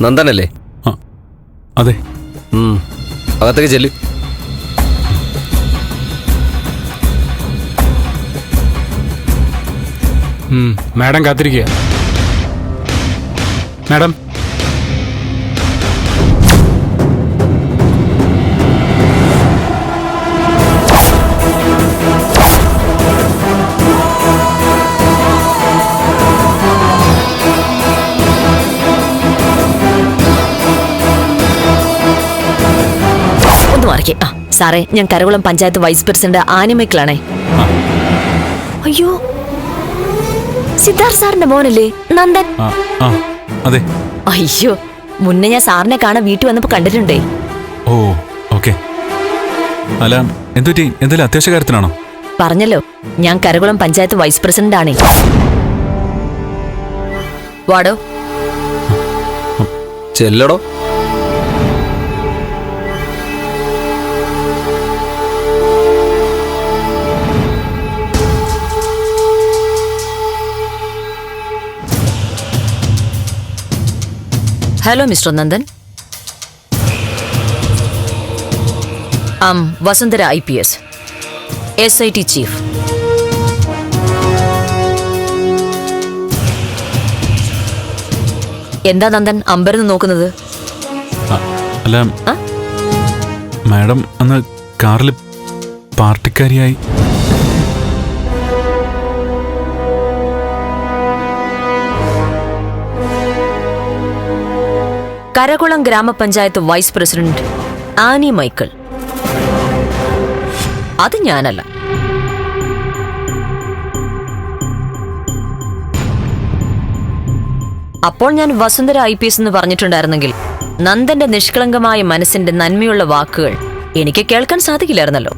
നന്ദനല്ലേ? അതെ. അകത്തേക്ക് ചെല്ലു. മാഡം കാത്തിരിക്കുക. മാഡം മാറിക്കേ ആ സാറേ ഞാൻ കരകുളം പഞ്ചായത്ത് വൈസ് പ്രസിഡന്റ് ആനിമയ്ക്കിലാണേ. അയ്യോ സിദ്ധാർത്ഥ് സാറിന്റെ മോനല്ലേ നന്ദൻ? അതെ. അയ്യോ മുന്നേ ഞാൻ സാറിനെ കാണാൻ വീട്ടിൽ വന്നപ്പോ കണ്ടിട്ടുണ്ടേ. ഓ ഓക്കെ. അല്ല എന്തുപറ്റി? എന്തെങ്കിലും അത്യാവശ്യ കാര്യത്തിനാണോ? പറഞ്ഞല്ലോ ഞാൻ കരകുളം പഞ്ചായത്ത് വൈസ് പ്രസിഡന്റ് ആണേ വാടോ. ചെല്ലടോ. Hello mister Nandan am Vasanthara I P S S I T chief എന്താ നന്ദൻ? അമ്പരന്ന് നോക്കുന്നത്? അല്ല മാഡം അന്ന് കാറിൽ പാർട്ടിക്കാരിയായി. കരകുളം ഗ്രാമപഞ്ചായത്ത് വൈസ് പ്രസിഡന്റ് ആനി മൈക്കിൾ. അത് ഞാനല്ല. അപ്പോൾ ഞാൻ വസുന്ധര ഐ പി എസ് എന്ന് പറഞ്ഞിട്ടുണ്ടായിരുന്നെങ്കിൽ നന്ദന്റെ നിഷ്കളങ്കമായ മനസ്സിന്റെ നന്മയുള്ള വാക്കുകൾ എനിക്ക് കേൾക്കാൻ സാധിക്കില്ലായിരുന്നല്ലോ.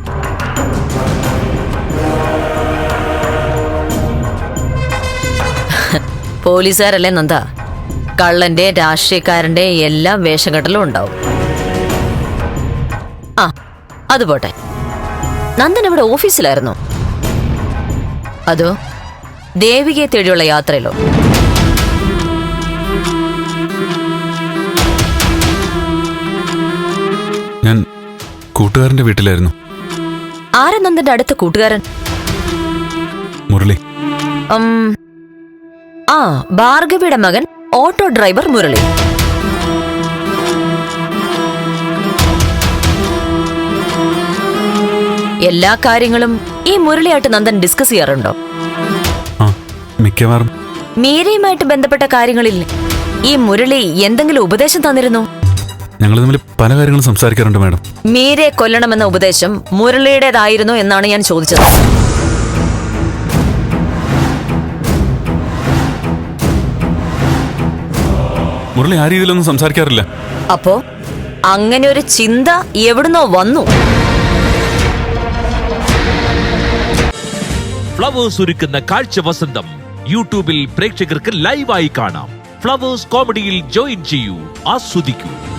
പോലീസുകാരല്ലേ നന്ദ? കള്ളന്റെ രാഷ്ട്രീയക്കാരന്റെ എല്ലാ വേഷഘട്ടലും ഉണ്ടാവും. ആ അത് പോട്ടെ. നന്ദൻ ഇവിടെ ഓഫീസിലായിരുന്നു? അതോ ദേവികയെ തേടിയുള്ള യാത്രയിലോ? ഞാൻ കൂട്ടുകാരന്റെ വീട്ടിലായിരുന്നു. ആരാ നന്ദന്റെ അടുത്ത കൂട്ടുകാരൻ? മുരളി. ആ ഭാർഗവിയുടെ മകൻ ഓട്ടോ ഡ്രൈവർ മുരളി. എല്ലാ കാര്യങ്ങളും ഈ മുരളിയായിട്ട് നന്ദൻ ഡിസ്കസ് ചെയ്യാറുണ്ടോ? മിക്കവാറും. മീരയുമായിട്ട് ബന്ധപ്പെട്ട കാര്യങ്ങളിൽ ഈ മുരളി എന്തെങ്കിലും ഉപദേശം തന്നിരുന്നു? ഞങ്ങൾ തമ്മിൽ പല കാര്യങ്ങളും സംസാരിക്കാറുണ്ട് മാഡം. മീരയെ കൊല്ലണമെന്ന ഉപദേശം മുരളിയുടേതായിരുന്നു എന്നാണ് ഞാൻ ചോദിച്ചത്. മുരളി ആ രീതിയിലൊന്നും സംസാരിക്കാറില്ല. അപ്പോ അങ്ങനെ ഒരു ചിന്ത എവിടുന്നോ വന്നു. ഫ്ലവേഴ്സ് ഒരുക്കുന്ന കാഴ്ച വസന്തം യൂട്യൂബിൽ പ്രേക്ഷകർക്ക് ലൈവായി കാണാം. ഫ്ലവേഴ്സ് കോമഡിയിൽ ജോയിൻ ചെയ്യൂ ആസ്വദിക്കൂ.